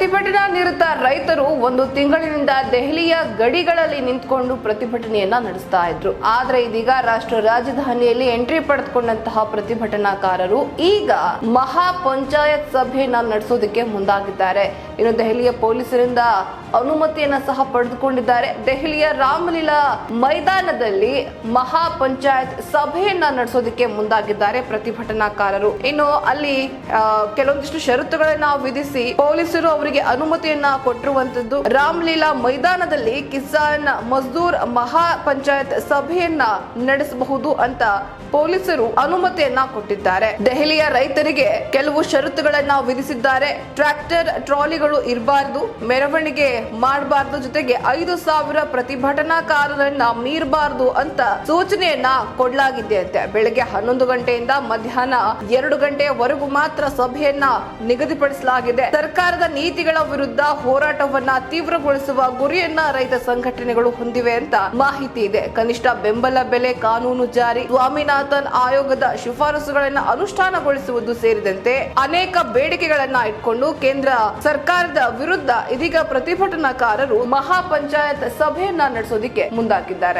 ಪ್ರತಿಭಟನಾ ನಿರತ ರೈತರು ಒಂದು ತಿಂಗಳಿನಿಂದ ದೆಹಲಿಯ ಗಡಿಗಳಲ್ಲಿ ನಿಂತ್ಕೊಂಡು ಪ್ರತಿಭಟನೆಯನ್ನ ನಡೆಸ್ತಾ ಇದ್ರು. ಆದ್ರೆ ಇದೀಗ ರಾಷ್ಟ್ರ ರಾಜಧಾನಿಯಲ್ಲಿ ಎಂಟ್ರಿ ಪಡೆದುಕೊಂಡಂತಹ ಪ್ರತಿಭಟನಾಕಾರರು ಈಗ ಮಹಾ ಪಂಚಾಯತ್ ಸಭೆಯನ್ನ ನಡೆಸೋದಕ್ಕೆ ಮುಂದಾಗಿದ್ದಾರೆ. ಇನ್ನು ದೆಹಲಿಯ ಪೊಲೀಸರಿಂದ ಅನುಮತಿಯನ್ನ ಸಹ ಪಡೆದುಕೊಂಡಿದ್ದಾರೆ. ದೆಹಲಿಯ ರಾಮಲೀಲಾ ಮೈದಾನದಲ್ಲಿ ಮಹಾ ಪಂಚಾಯತ್ ಸಭೆಯನ್ನ ನಡೆಸೋದಕ್ಕೆ ಮುಂದಾಗಿದ್ದಾರೆ ಪ್ರತಿಭಟನಾಕಾರರು. ಇನ್ನು ಅಲ್ಲಿ ಕೆಲವೊಂದಿಷ್ಟು ಷರತ್ತುಗಳನ್ನ ವಿಧಿಸಿ ಪೊಲೀಸರು ಅವರಿಗೆ ಅನುಮತಿಯನ್ನ ಕೊಟ್ಟಿರುವಂತದ್ದು ರಾಮಲೀಲಾ ಮೈದಾನದಲ್ಲಿ ಕಿಸಾನ್ ಮಜ್ದೂರ್ ಮಹಾ ಪಂಚಾಯತ್ ಸಭೆಯನ್ನ ನಡೆಸಬಹುದು ಅಂತ ಪೊಲೀಸರು ಅನುಮತಿಯನ್ನ ಕೊಟ್ಟಿದ್ದಾರೆ. ದೆಹಲಿಯ ರೈತರಿಗೆ ಕೆಲವು ಷರತ್ತುಗಳನ್ನ ವಿಧಿಸಿದ್ದಾರೆ. ಟ್ರ್ಯಾಕ್ಟರ್, ಟ್ರಾಲಿಗಳು ಇರಬಾರ್ದು, ಮೆರವಣಿಗೆ ಮಾಡಬಾರ್ದು ಜೊತೆಗೆ ಐದು ಸಾವಿರ ಪ್ರತಿಭಟನಾಕಾರರನ್ನ ಮೀರಬಾರ್ದು ಅಂತ ಸೂಚನೆಯನ್ನ ಕೊಡಲಾಗಿದೆ ಅಂತೆ ಬೆಳಗ್ಗೆ ಹನ್ನೊಂದು ಗಂಟೆಯಿಂದ ಮಧ್ಯಾಹ್ನ ಎರಡು ಗಂಟೆಯವರೆಗೂ ಮಾತ್ರ ಸಭೆಯನ್ನ ನಿಗದಿಪಡಿಸಲಾಗಿದೆ. ಸರ್ಕಾರದ ನೀತಿಗಳ ವಿರುದ್ಧ ಹೋರಾಟವನ್ನ ತೀವ್ರಗೊಳಿಸುವ ಗುರಿಯನ್ನ ರೈತ ಸಂಘಟನೆಗಳು ಹೊಂದಿವೆ ಅಂತ ಮಾಹಿತಿ ಇದೆ. ಕನಿಷ್ಠ ಬೆಂಬಲ ಬೆಲೆ ಕಾನೂನು ಜಾರಿ, ಸ್ವಾಮಿನಾಥನ್ ಆಯೋಗದ ಶಿಫಾರಸುಗಳನ್ನ ಅನುಷ್ಠಾನಗೊಳಿಸುವುದು ಸೇರಿದಂತೆ ಅನೇಕ ಬೇಡಿಕೆಗಳನ್ನ ಇಟ್ಕೊಂಡು ಕೇಂದ್ರ ಸರ್ಕಾರದ ವಿರುದ್ಧ ಇದೀಗ ಪ್ರತಿಭಟನಾಕಾರರು ಮಹಾ ಪಂಚಾಯತ್ ಸಭೆಯನ್ನ ನಡೆಸೋದಿಕ್ಕೆ ಮುಂದಾಗಿದ್ದಾರೆ.